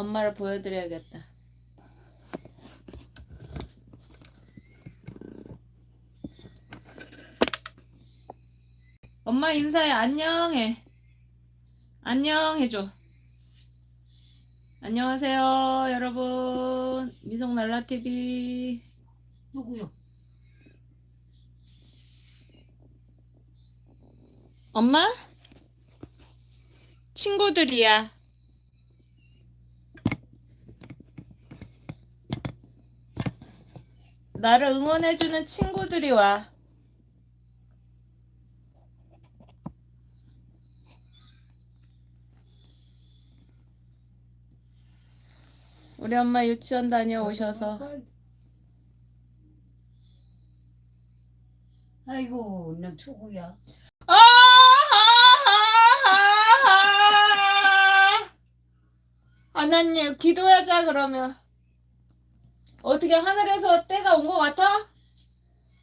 엄마를 보여드려야겠다. 엄마 인사해. 안녕해. 안녕해줘. 안녕하세요, 여러분. 미성날라TV. 누구요? 엄마? 친구들이야. 나를 응원해주는 친구들이 와. 우리 엄마 유치원 다녀오셔서 아이고 나 누구야? 아! 하나님 기도하자 그러면 어떻게 하늘에서 때가 온 것 같아?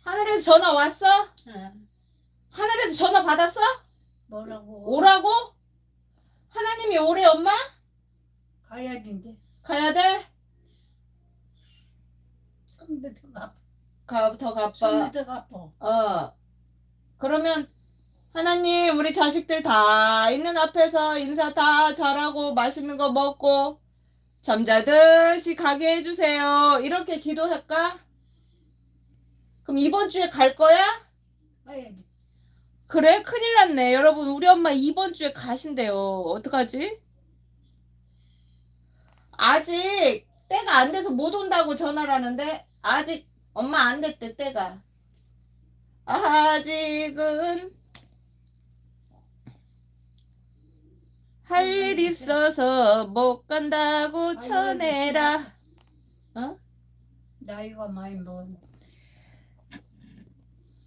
하늘에서 전화 왔어? 응. 하늘에서 전화 받았어? 뭐라고? 오라고? 하나님이 오래 엄마? 가야지 이제. 가야 돼? 근데 더 갚아. 가, 더 갚아 손에 더 갚아. 어 그러면 하나님 우리 자식들 다 있는 앞에서 인사 다 잘하고 맛있는 거 먹고 잠자듯이 가게 해주세요 이렇게 기도할까? 그럼 이번 주에 갈 거야? 가야지. 그래? 큰일 났네 여러분 우리 엄마 이번 주에 가신대요 어떡하지? 아직 때가 안 돼서 못 온다고 전화를 하는데 아직 엄마 안 됐대 때가 아직은 할 일 있어서 못 간다고 전해라 어? 나이가 많이 먹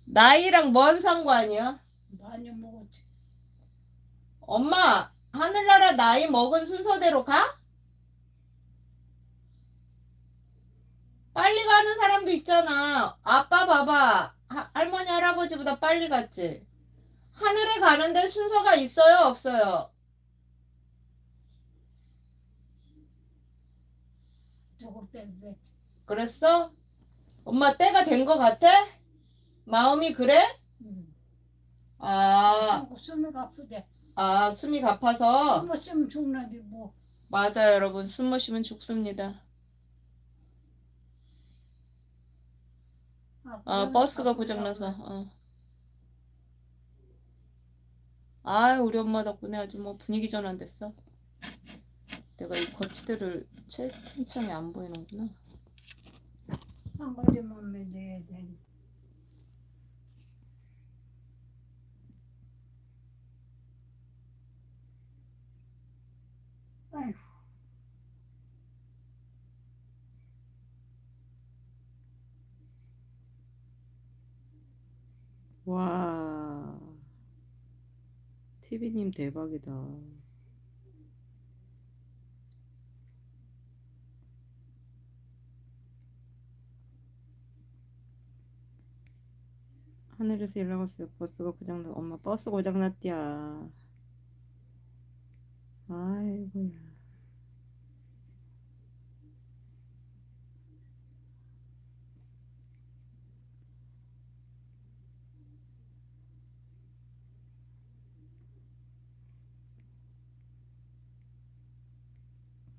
나이랑 뭔 상관이야? 많이 먹었지. 엄마 하늘나라 나이 먹은 순서대로 가? 빨리 가는 사람도 있잖아. 아빠 봐봐. 하- 할머니 할아버지보다 빨리 갔지. 하늘에 가는데 순서가 있어요, 없어요? 조금 뺐었지. 그랬어? 엄마 때가 된 거 같아? 마음이 그래? 응. 아, 숨- 숨이 가쁘대. 아, 숨이 가파서. 숨 쉬면 죽나지 뭐. 맞아요, 여러분. 숨 못 쉬면 죽습니다. 아, 버스가 고장나서. 어. 아, 우리 엄마 덕분에 아주 뭐 분위기 전환 됐어. 내가 이 거치대를 채팅창에 안 보이는구나. 한 가지만 내야 돼. 아이고. 와, TV님 대박이다. 하늘에서 연락 왔어요. 버스가 고장나. 엄마 버스 고장났디야. 아이고야.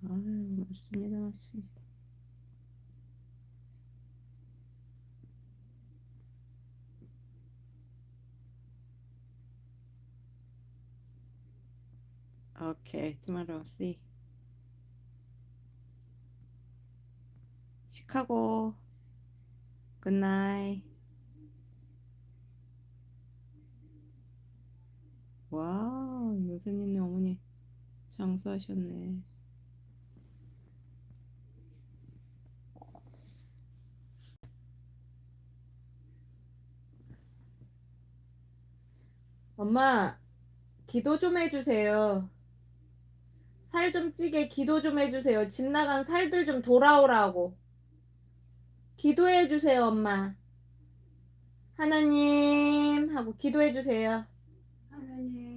아유, 맞습니다, 맞습니다. Okay, tomorrow, see. 시카고. Good night. 와, 요새님네 어머니 장수하셨네. 엄마, 기도 좀 해주세요. 살 좀 찌게 기도 좀 해주세요. 집 나간 살들 좀 돌아오라고. 기도해주세요, 엄마. 하나님 하고 기도해주세요. 하나님.